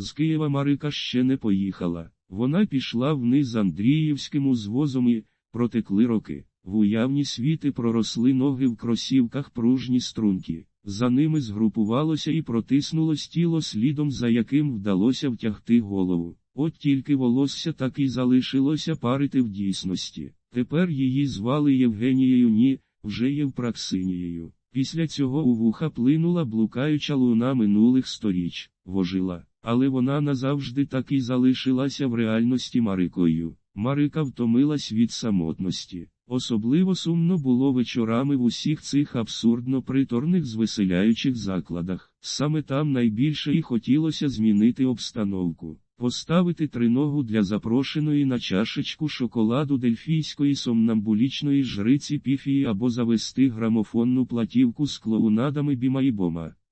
З Києва Марика ще не поїхала. Вона пішла вниз Андріївським узвозом і протекли роки. В уявні світи проросли ноги в кросівках пружні струнки. За ними згрупувалося і протиснулось тіло слідом, за яким вдалося втягти голову. От тільки волосся так і залишилося парити в дійсності. Тепер її звали Євгенією, ні, вже Євпраксинією. Після цього у вуха плинула блукаюча луна минулих сторіч, вожила, але вона назавжди так і залишилася в реальності Марикою. Марика втомилась від самотності. Особливо сумно було вечорами в усіх цих абсурдно приторних звеселяючих закладах. Саме там найбільше і хотілося змінити обстановку, поставити триногу для запрошеної на чашечку шоколаду дельфійської сомнамбулічної жриці піфії або завести грамофонну платівку з клоунадами Біма і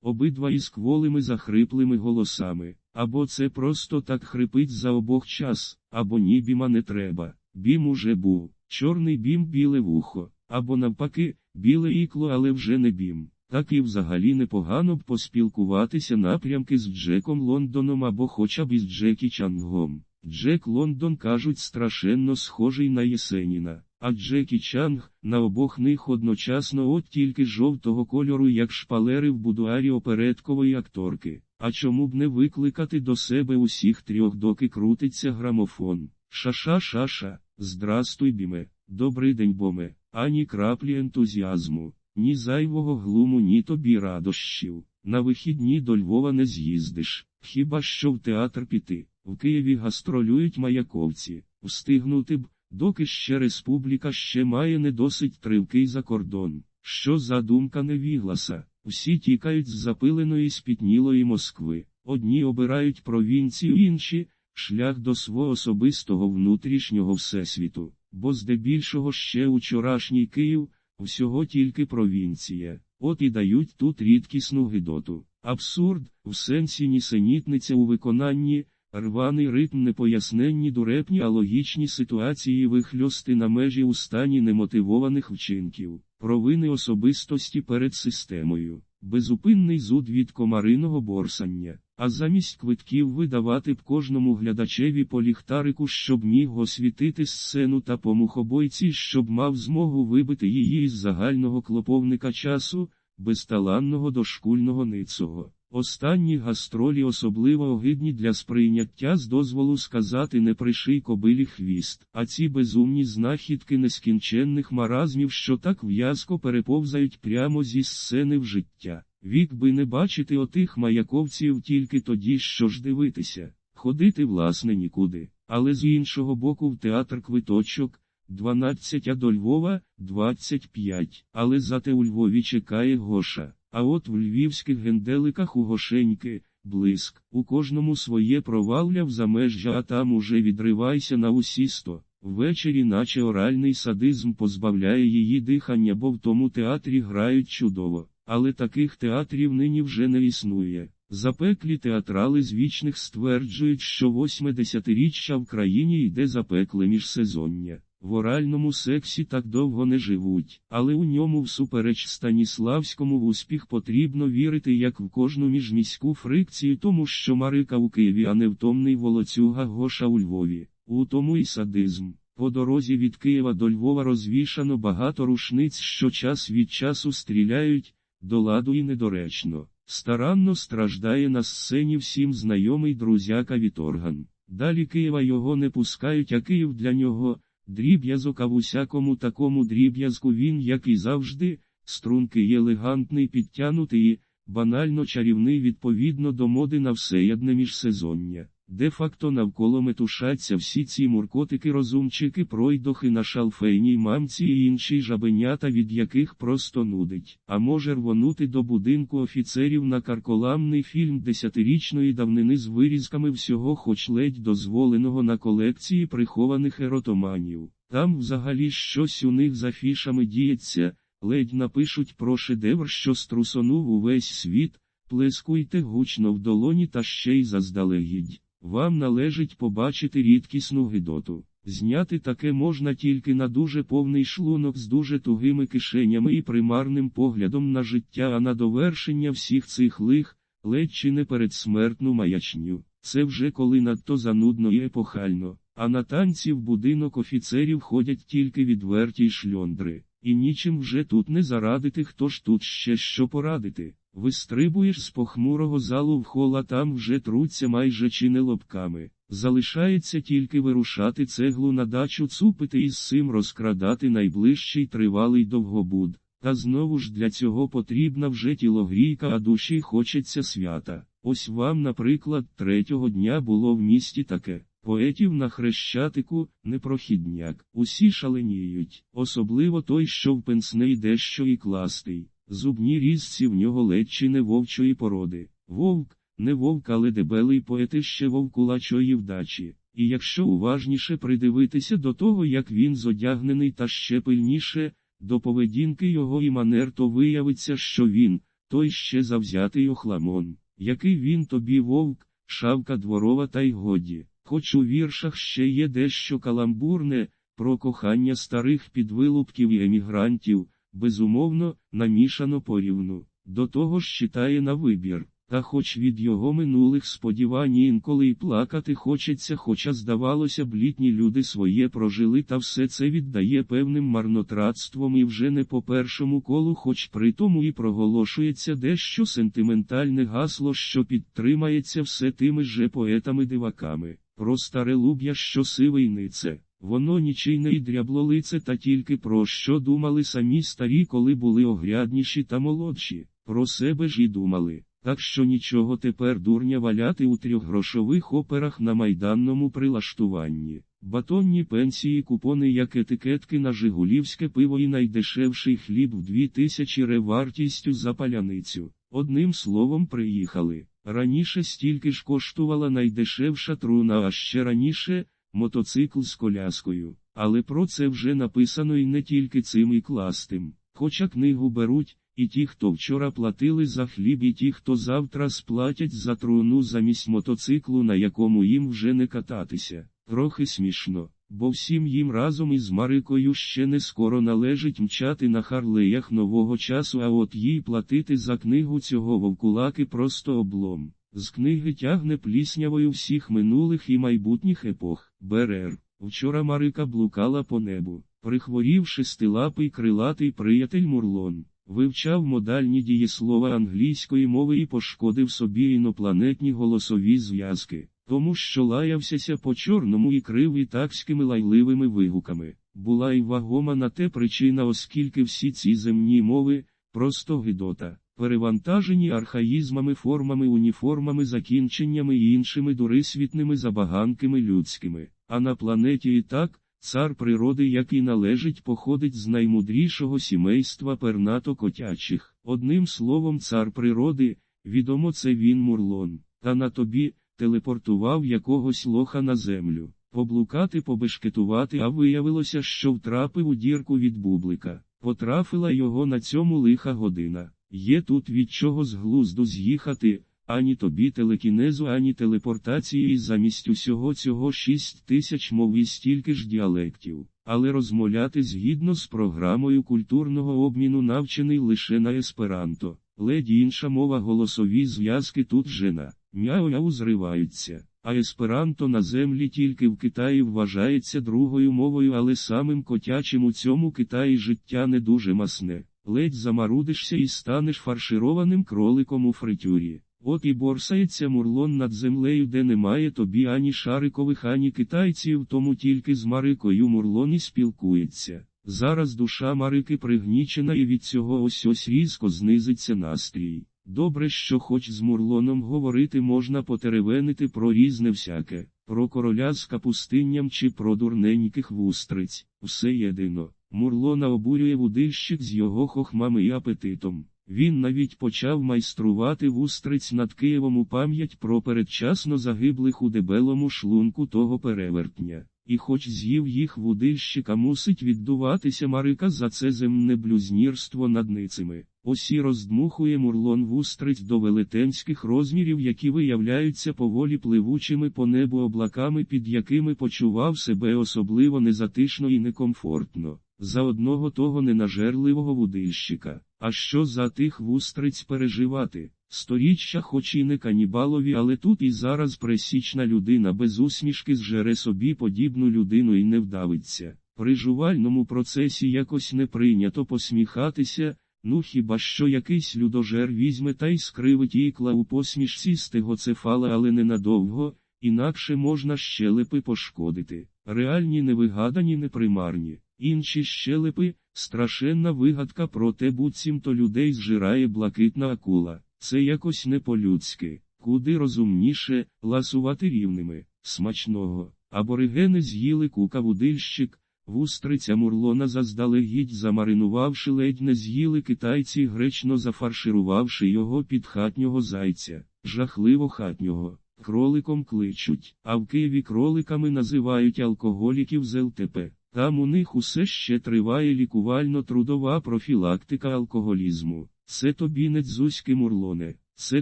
обидва із кволими захриплими голосами. Або це просто так хрипить за обох час, або ні біма не треба. Бім уже був. Чорний бім біле вухо, або навпаки, біле ікло, але вже не бім. Так і взагалі непогано б поспілкуватися напрямки з Джеком Лондоном або хоча б із Джекі Чангом. Джек Лондон кажуть страшенно схожий на Єсеніна, а Джекі Чанг на обох них одночасно от тільки жовтого кольору, як шпалери в будуарі опереткової акторки. А чому б не викликати до себе усіх трьох, доки крутиться грамофон? Ша-ша-ша-ша. Здрастуй, біме, добрий день, боме, ані краплі ентузіазму, ні зайвого глуму, ні тобі радощів. На вихідні до Львова не з'їздиш, хіба що в театр піти. В Києві гастролюють маяковці, встигнути б, доки ще республіка ще має не досить тривкий за кордон. Що за думка невігласа? Всі тікають з запиленої спітнілої Москви. Одні обирають провінцію, інші шлях до свого особистого внутрішнього всесвіту, бо здебільшого ще учорашній Київ, всього тільки провінція, от і дають тут рідкісну гидоту. Абсурд, в сенсі нісенітниця у виконанні, рваний ритм непоясненні дурепні, а логічні ситуації вихльости на межі у стані немотивованих вчинків, провини особистості перед системою, безупинний зуд від комариного борсання. А замість квитків видавати б кожному глядачеві по ліхтарику, щоб міг освітити сцену та по мухобойці, щоб мав змогу вибити її із загального клоповника часу, безталанного дошкульного ницого. Останні гастролі особливо огидні для сприйняття з дозволу сказати не приший кобилі хвіст, а ці безумні знахідки нескінченних маразмів, що так в'язко переповзають прямо зі сцени в життя. Вік би не бачити отих маяковців тільки тоді, що ж дивитися, ходити, власне, нікуди, але з іншого боку в театр квиточок 12 а до Львова 25, але зате у Львові чекає Гоша. А от в львівських генделиках у Гошеньки, блиск, у кожному своє провалля в замежжя, а там уже відривайся на усі сто. Ввечері, наче оральний садизм позбавляє її дихання, бо в тому театрі грають чудово. Але таких театрів нині вже не існує. Запеклі театрали з вічних стверджують, що восьме десятиріччя в країні йде запекле міжсезоння. В оральному сексі так довго не живуть, але у ньому всупереч Станіславському в успіх потрібно вірити як в кожну міжміську фрикцію, тому що Марика у Києві, а не втомний волоцюга Гоша у Львові. У тому і садизм. По дорозі від Києва до Львова розвішано багато рушниць, що час від часу стріляють, до ладу і недоречно. Старанно страждає на сцені всім знайомий друзяка Віторган. Далі Києва його не пускають, а Київ для нього. Дріб'язок, а в усякому такому дріб'язку він, як і завжди, стрункий елегантний підтянутий банально чарівний відповідно до моди на всеядне міжсезоння. Де-факто навколо метушаться всі ці муркотики розумчики пройдохи на шалфейній мамці і інші жабенята, від яких просто нудить. А може рвонути до будинку офіцерів на карколамний фільм десятирічної давнини з вирізками всього, хоч ледь дозволеного на колекції прихованих еротоманів. Там взагалі щось у них за фішами діється, ледь напишуть про шедевр, що струсонув увесь світ, плескуйте гучно в долоні та ще й заздалегідь. Вам належить побачити рідкісну гидоту. Зняти таке можна тільки на дуже повний шлунок з дуже тугими кишенями і примарним поглядом на життя, а на довершення всіх цих лих, ледь чи не передсмертну маячню. Це вже коли надто занудно і епохально, а на танці в будинок офіцерів ходять тільки відверті й шльондри, і нічим вже тут не зарадити, хто ж тут ще що порадити. Вистрибуєш з похмурого залу в хол, а там вже труться майже чи не лобками. Залишається тільки вирушати цеглу на дачу цупити і з цим розкрадати найближчий тривалий довгобуд. Та знову ж для цього потрібна вже тілогрійка, а душі хочеться свята. Ось вам, наприклад, третього дня було в місті таке. Поетів на хрещатику, непрохідняк, усі шаленіють, особливо той, що в пенсне дещо і кластий. Зубні різці в нього ледь чи не вовчої породи. Вовк, не вовк, але дебелий поетище вовкулачої вдачі. І якщо уважніше придивитися до того, як він зодягнений та ще пильніше, до поведінки його і манер, то виявиться, що він, той ще завзятий охламон, який він тобі вовк, шавка дворова та й годі. Хоч у віршах ще є дещо каламбурне, про кохання старих підвилупків і емігрантів, безумовно, намішано порівну. До того ж читає на вибір. Та хоч від його минулих сподівань інколи й плакати хочеться, хоча, здавалося б, літні люди своє прожили, та все це віддає певним марнотратством і вже не по першому колу, хоч при тому і проголошується дещо сентиментальне гасло, що підтримається все тими же поетами-диваками. Про старе луб'я, що сивий нице. Воно нічийне і дряблолице, та тільки про що думали самі старі, коли були огрядніші та молодші, про себе ж і думали. Так що нічого тепер дурня валяти у трьохгрошових операх на майданному прилаштуванні. Батонні пенсії, купони як етикетки на Жигулівське пиво і найдешевший хліб в 2000 ревартістю за паляницю. Одним словом, приїхали. Раніше стільки ж коштувала найдешевша труна, а ще раніше мотоцикл з коляскою. Але про це вже написано і не тільки цим і кластим. Хоча книгу беруть, і ті, хто вчора платили за хліб, і ті, хто завтра сплатять за труну замість мотоциклу, на якому їм вже не кататися. Трохи смішно, бо всім їм разом із Марикою ще не скоро належить мчати на харлеях нового часу, а от їй платити за книгу цього вовкулаки просто облом. З книги тягне пліснявою всіх минулих і майбутніх епох. Берер. Вчора Марика блукала по небу, прихворів шестилапий крилатий приятель Мурлон. Вивчав модальні дієслова англійської мови і пошкодив собі інопланетні голосові зв'язки, тому що лаявся по чорному і крив ітакськими лайливими вигуками. Була й вагома на те причина, оскільки всі ці земні мови просто гидота, перевантажені архаїзмами, формами, уніформами, закінченнями і іншими дурисвітними забаганками людськими, а на планеті і так. Цар природи, який належить, походить з наймудрішого сімейства пернато котячих. Одним словом, цар природи, відомо це він мурлон, та на тобі телепортував якогось лоха на землю. Поблукати, побешкетувати, а виявилося, що втрапив у дірку від бублика. Потрафила його на цьому лиха година. Є тут від чого з глузду з'їхати, ані тобі телекінезу, ані телепортації, і замість усього цього шість тисяч мов і стільки ж діалектів, але розмовляти згідно з програмою культурного обміну навчений лише на есперанто. Ледь інша мова голосові зв'язки тут жена, мяу-мяу зриваються, а есперанто на землі тільки в Китаї вважається другою мовою, але самим котячим у цьому Китаї життя не дуже масне. Ледь замарудишся і станеш фаршированим кроликом у фритюрі. От і борсається мурлон над землею, де немає тобі ані шарикових, ані китайців, тому тільки з Марикою мурлон і спілкується. Зараз душа Марики пригнічена і від цього ось ось різко знизиться настрій. Добре, що хоч з мурлоном говорити можна потеревенити про різне всяке, про короля з капустинням чи про дурненьких вустриць, все єдино. Мурлона обурює вудильщик з його хохмами і апетитом. Він навіть почав майструвати вустриць над Києвом у пам'ять про передчасно загиблих у дебелому шлунку того перевертня. І хоч з'їв їх вудильщика мусить віддуватися Марика за це земне блюзнірство над ницими. Осі роздмухує мурлон вустриць до велетенських розмірів, які виявляються поволі пливучими по небу облаками, під якими почував себе особливо незатишно і некомфортно. За одного того ненажерливого вудильщика. А що за тих вустриць переживати? Сторіччя хоч і не канібалові, але тут і зараз пресічна людина без усмішки зжере собі подібну людину і не вдавиться. При жувальному процесі якось не прийнято посміхатися, ну хіба що якийсь людожер візьме та й скривить ікла у посмішці стегоцефала, але ненадовго, інакше можна щелепи пошкодити. Реальні невигадані непримарні. Інші щелепи страшенна вигадка про те, буцімто людей зжирає блакитна акула. Це якось не по-людськи, куди розумніше, ласувати рівними, смачного. Аборигени з'їли кукавудильщик, вустриця мурлона заздалегідь замаринувавши ледь не з'їли китайці гречно зафарширувавши його під хатнього зайця, жахливо хатнього. Кроликом кличуть, а в Києві кроликами називають алкоголіків з ЛТП. Там у них усе ще триває лікувально-трудова профілактика алкоголізму. Це тобі не дзузьки мурлоне, це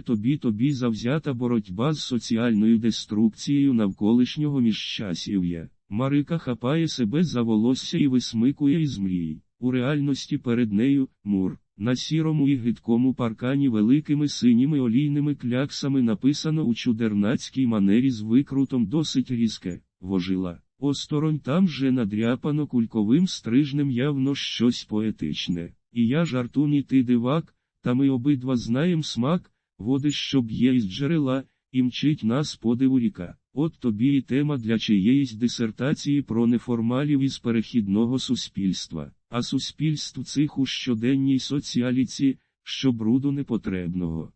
тобі тобі завзята боротьба з соціальною деструкцією навколишнього міжчасів'я. Марика хапає себе за волосся і висмикує із мрій. У реальності перед нею мур. На сірому і гидкому паркані великими синіми олійними кляксами написано у чудернацькій манері з викрутом досить різке, вожила. Осторонь там же надряпано кульковим стрижнем явно щось поетичне. І я жартун і ти дивак, та ми обидва знаєм смак, води, що б'є із джерела, і мчить нас подиву ріка. От тобі і тема для чиєїсь дисертації про неформалів із перехідного суспільства, а суспільств цих у щоденній соціаліці, що бруду непотребного.